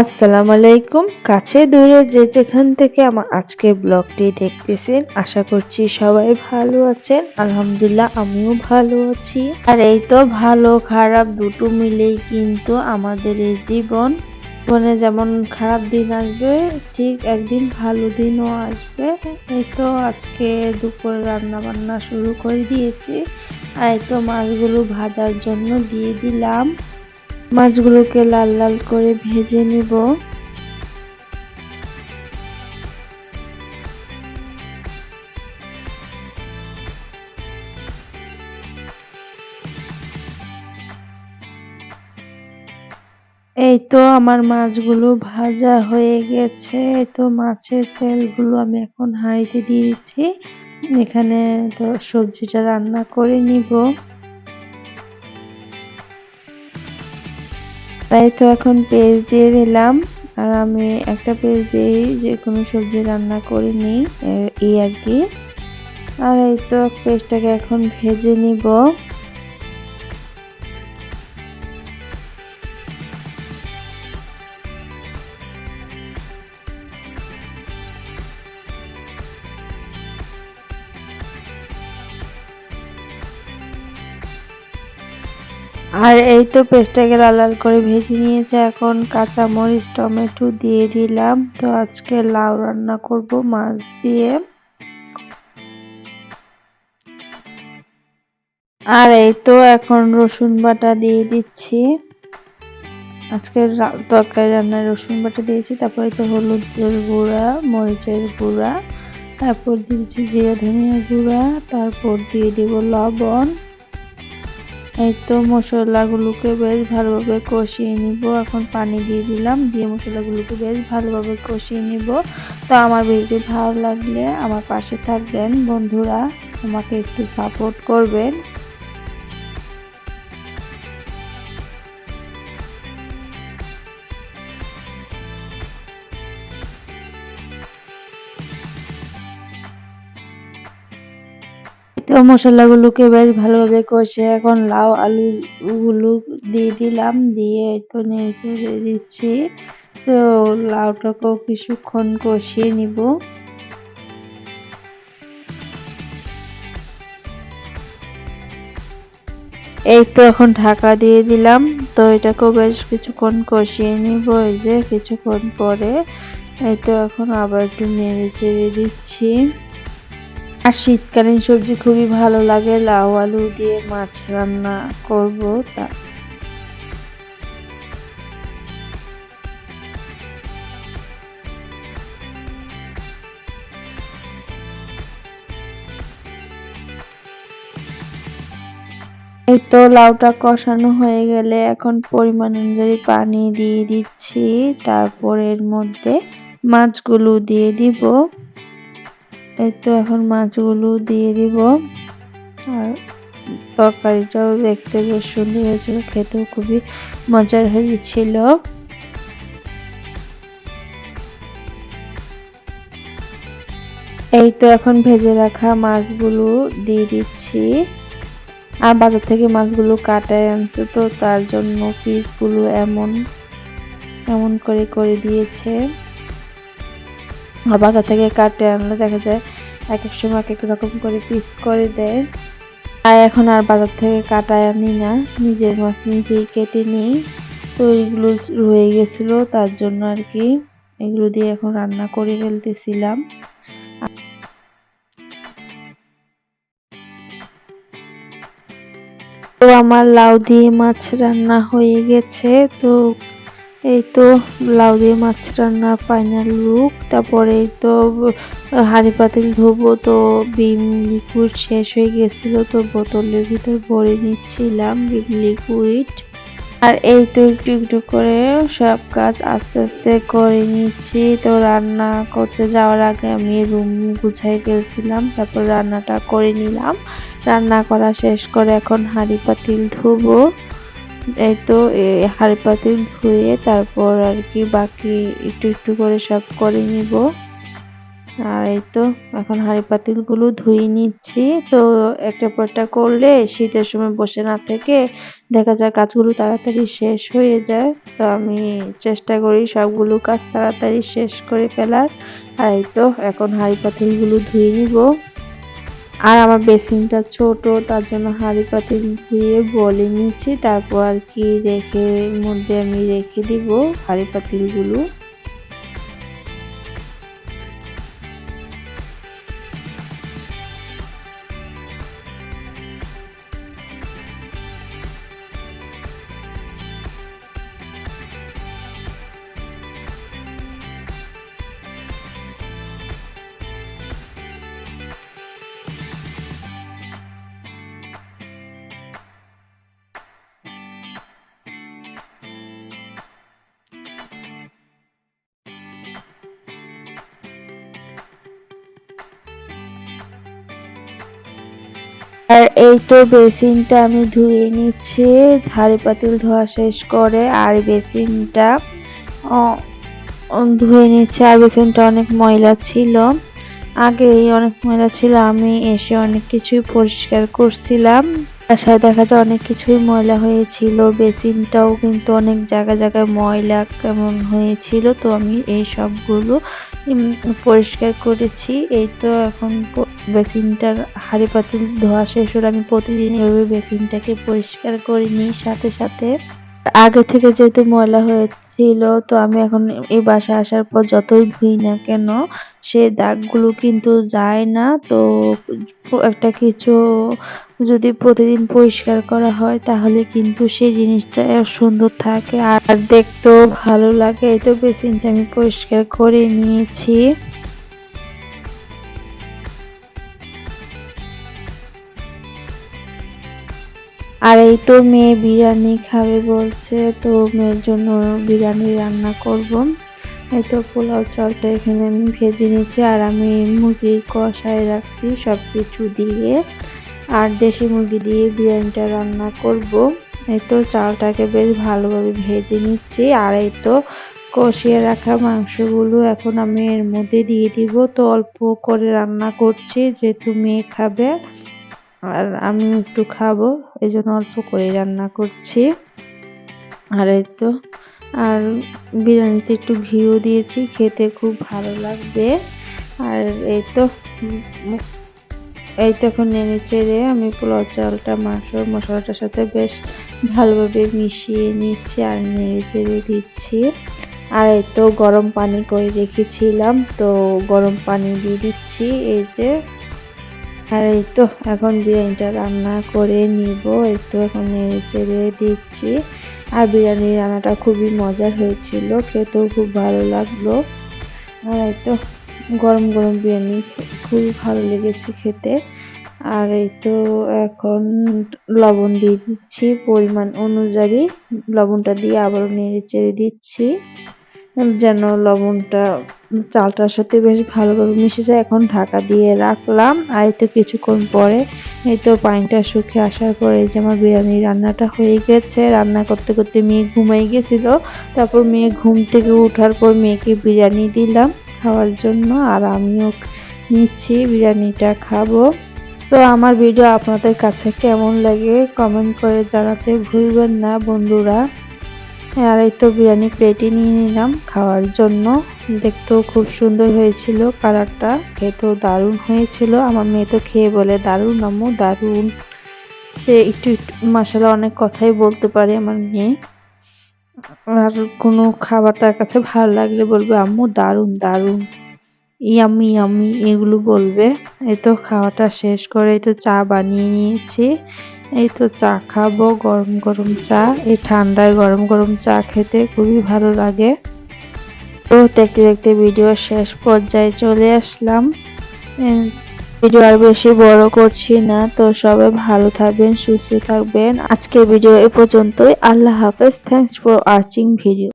আসসালামু আলাইকুম কাছে দূরে যে যেখান থেকে আমার আজকের ব্লগটি দেখতেছেন, আশা করছি সবাই ভালো আছেন। আলহামদুলিল্লাহ, আমিও ভালো আছি। আর এই তো ভালো, খারাপ দুটো মিলেই কিন্তু আমাদের এই জীবন। জীবনে যেমন খারাপ দিন আসবে, ঠিক একদিন ভালো দিনও আসবে। এই তো আজকে দুপুরে রান্না বান্না শুরু করে দিয়েছি। আর এই তো মাছগুলো ভাজার জন্য দিয়ে দিলাম। মাছগুলোকে লাল লাল করে ভেজে নিব। এই তো আমার মাছগুলো ভাজা হয়ে গেছে। এই তো মাছের তেলগুলো আমি এখন হাঁড়িতে দিয়ে দিচ্ছি। এখানে তো সবজিটা রান্না করে নিব। তাই তো এখন পেঁয়াজ দিয়ে দিলাম। আর আমি একটা পেঁয়াজ দিয়েই যে কোনো সবজি রান্না করে নিই এই আর কি। আর এই তো পেঁয়াজটাকে এখন ভেজে নিব। আর এই তো পেস্টটাকে লাল লাল করে ভেজে নিয়েছে। এখন কাঁচা মরিচ, টমেটো দিয়ে দিলাম। তো আজকে লাউ রান্না করব মাছ দিয়ে। আর এই তো এখন রসুন বাটা দিয়ে দিচ্ছি। আজকে তরকারি রান্নায় রসুন বাটা দিয়েছি। তারপরে তো হলুদের গুঁড়া, মরিচের গুঁড়া। তারপর দিয়েছি জিরা ধনিয়া গুঁড়া। তারপর দিয়ে দিব লবণ। এই তো মশলাগুলোকে বেশ ভালোভাবে কষিয়ে নিব। এখন পানি দিয়ে দিলাম, দিয়ে মশলাগুলোকে বেশ ভালোভাবে কষিয়ে নিব। তো আমার ভিডিও ভালো লাগলে আমার পাশে থাকবেন। বন্ধুরা, আমাকে একটু সাপোর্ট করবেন। মশলাগুলোকে বেশ ভালোভাবে কষে এখন লাউ আলু গুলো দিয়ে দিলাম, দিয়ে তো নেড়ে চেড়ে দিচ্ছি। তো লাউটাকেও কিছুক্ষণ কষিয়ে নিব। এই তো এখন ঢাকা দিয়ে দিলাম। তো এটাকেও বেশ কিছুক্ষণ কষিয়ে নিব, এই যে কিছুক্ষণ পরে। এই তো এখন আবার একটু নেড়ে চেড়ে দিচ্ছি। আর শীতকালীন সবজি খুবই ভালো লাগে। লাউ আলু দিয়ে মাছ রান্না করব তা। এই তো লাউটা কষানো হয়ে গেলে এখন পরিমাণ অনুযায়ী পানি দিয়ে দিচ্ছি। তারপর এর মধ্যে মাছগুলো দিয়ে দিব। এই তো এখন মাছগুলো দিয়ে দিব। আর তরকারিটাও দেখতে বেশ সুন্দর হয়েছিল, খেতেও খুবই মজার হয়েছিল। এই তো এখন ভেজে রাখা মাছগুলো দিয়ে দিচ্ছি। আর বাজার থেকে মাছগুলো কাটায় আনছে তো তার জন্য পিসগুলো এমন এমন করে করে দিয়েছে। আর বাজার থেকে কাটে আনলে দেখা যায় এক এক সময় এক এক রকম করে পিস করে দেয়। আর এখন আর বাজার থেকে কাটায় আনি না, নিজের মাছ নিজেই কেটে নিই। তো এইগুলো রয়ে গেছিল, তার জন্য আর কি এগুলো দিয়ে এখন রান্না করে ফেলতেছিলাম। তো আমার লাউ দিয়ে মাছ রান্না হয়ে গেছে, তো এই তো লাউ দিয়ে মাছ রান্নার ফাইনাল লুক তারপরে এই তো হাঁড়ি পাতিল ধোবো, তো বিম লিকুইড শেষ হয়ে গেছিল, তো বোতলের ভিতর ভরে নিচ্ছিলাম বিম লিকুইড আর এই তো একটু একটু করে সব কাজ আস্তে আস্তে করে নিচ্ছি, তো রান্না করতে যাওয়ার আগে আমি রুম গুছাই ফেলছিলাম, তারপর রান্নাটা করে নিলাম। রান্না করা শেষ করে এখন হাঁড়ি পাতিল ধুবো। এই তো হাঁড়ি পাতিল ধুয়ে তারপর আর কি বাকি একটু একটু করে সব করে নিব। আর এই তো, এখন হাঁড়ি পাতিলগুলো ধুয়ে নিচ্ছি। তো একটা পর একটা করলে শীতের সময় বসে না থেকে দেখা যায় কাজগুলো তাড়াতাড়ি শেষ হয়ে যায়। তো আমি চেষ্টা করি সবগুলো কাজ তাড়াতাড়ি শেষ করে ফেলার। আর এই তো, এখন হাঁড়ি পাতিলগুলো ধুয়ে নিব। আর আমার বেসিনটা ছোট, তার জন্য হাঁড়ি পাতিল ধুয়ে বলে নিচ্ছি। তারপর আর কি রেখে মধ্যে আমি রেখে দিব হাঁড়ি পাতিলগুলো। আর এই তো বেসিনটা আমি ধুয়ে নিচ্ছি। হাঁড়ি পাতিল ধোয়া শেষ করে আর বেসিনটা ধুয়ে নিচ্ছে। আর বেসিনটা অনেক ময়লা ছিল। আগেই অনেক ময়লা ছিল, আমি এসে অনেক কিছুই পরিষ্কার করছিলাম। বাসায় দেখা যায় অনেক কিছুই ময়লা হয়েছিল, বেসিনটাও কিন্তু অনেক জায়গা জায়গায় ময়লা কেমন হয়েছিল, তো আমি এই সবগুলো পরিষ্কার করেছি। এই তো এখন বেসিনটার হাড়ি পাতিল ধোয়া শেষ হলে আমি প্রতিদিন এভাবে বেসিনটাকে পরিষ্কার করে নিই সাথে সাথে। আগে থেকে যেহেতু ময়লা হয়েছিল, তো আমি এখন এই বাসায় আসার পর যতই ধুই না কেন, সে দাগগুলো কিন্তু যায় না। তো একটা কিছু যদি প্রতিদিন পরিষ্কার করা হয়, তাহলে কিন্তু সেই জিনিসটা সুন্দর থাকে। আর দেখতেও ভালো লাগে। এই তো বেসিনটা আমি পরিষ্কার করে নিয়েছি। আর এই তো মেয়ে বিরিয়ানি খাবে বলছে, তো মেয়ের জন্য বিরিয়ানি রান্না করব। এই তো পোলাও চালটা এখানে আমি ভেজে নিচ্ছি আর আমি মুরগি কষায় রাখছি সব কিছু দিয়ে। আর দেশি মুরগি দিয়ে বিরিয়ানিটা রান্না করব। এই তো চালটাকে বেশ ভালোভাবে ভেজে নিচ্ছি, আর এই তো কষিয়ে রাখা মাংসগুলো এখন আমি এর মধ্যে দিয়ে দিব। তো অল্প করে রান্না করছি, যেহেতু মেয়ে খাবে। আর আমি একটু খাব, এই জন্য অল্প করে রান্না করছি। আর এই তো, আর বিরিয়ানিতে একটু ঘিও দিয়েছি, খেতে খুব ভালো লাগবে। আর এই তো এই তো এখন নেড়ে চেড়ে আমি পোলাও চালটা মাংস মশলাটার সাথে বেশ ভালোভাবে মিশিয়ে নিচ্ছি আর নেড়ে চেড়ে দিচ্ছি। আর এই তো গরম পানি করে রেখেছিলাম, তো গরম পানি দিয়ে দিচ্ছি, এই যে আর এই তো, এখন বিরিয়ানিটা রান্না করে নিব, এই তো এখন নেড়ে চেড়ে দিচ্ছি। আর বিরিয়ানির রান্নাটা খুবই মজার হয়েছিল, খেতেও খুব ভালো লাগল। আর এই তো, গরম গরম বিরিয়ানি খুবই ভালো লেগেছে খেতে। আর এই তো, এখন লবণ দিয়ে দিচ্ছি পরিমাণ অনুযায়ী। লবণটা দিয়ে আবারও নেড়ে চেড়ে দিচ্ছি। যেন লবণটা চালটার সাথে বেশ ভালোভাবে মিশে যায়। এখন ঢাকা দিয়ে রাখলাম। আর তো কিছুক্ষণ পরে, এই তো পানিটা শুকিয়ে আসার পরে যে আমার বিরিয়ানি রান্নাটা হয়ে গেছে। রান্না করতে করতে মেয়ে ঘুমাই গেছিল। তারপর মেয়ে ঘুম থেকে উঠার পর মেয়েকে বিরিয়ানি দিলাম খাওয়ার জন্য। আর আমিও নিচ্ছি বিরিয়ানিটা খাব। তো আমার ভিডিও আপনাদের কাছে কেমন লাগে কমেন্ট করে জানাতে ভুলবেন না বন্ধুরা। আর এই তো বিরিয়ানি প্লেটই নিয়ে নিলাম খাওয়ার জন্য। দেখতেও খুব সুন্দর হয়েছিল কালারটা, খেতেও দারুণ হয়েছিল। আমার মেয়ে তো খেয়ে বলে, দারুণ আম্মু, দারুণ। সে একটু একটু মশলা অনেক কথাই বলতে পারে আমার মেয়ে। আর কোনো খাবার তার কাছে ভালো লাগলে বলবে, আম্মু, দারুণ দারুণ। ইয়ামি ইয়ামি এগুলো বলবে। এই তো খাওয়াটা শেষ করে এই তো চা বানিয়ে নিয়েছি। এই তো চা খাব, গরম গরম চা। এই ঠান্ডায় গরম গরম চা খেতে খুবই ভালো লাগে। তো দেখতে দেখতে ভিডিও শেষ পর্যায়ে চলে আসলাম। ভিডিও আর বেশি বড় করছি না। তো সবাই ভালো থাকবেন, সুস্থ থাকবেন। আজকে ভিডিও এ পর্যন্তই। আল্লাহ হাফেজ। Thanks for watching video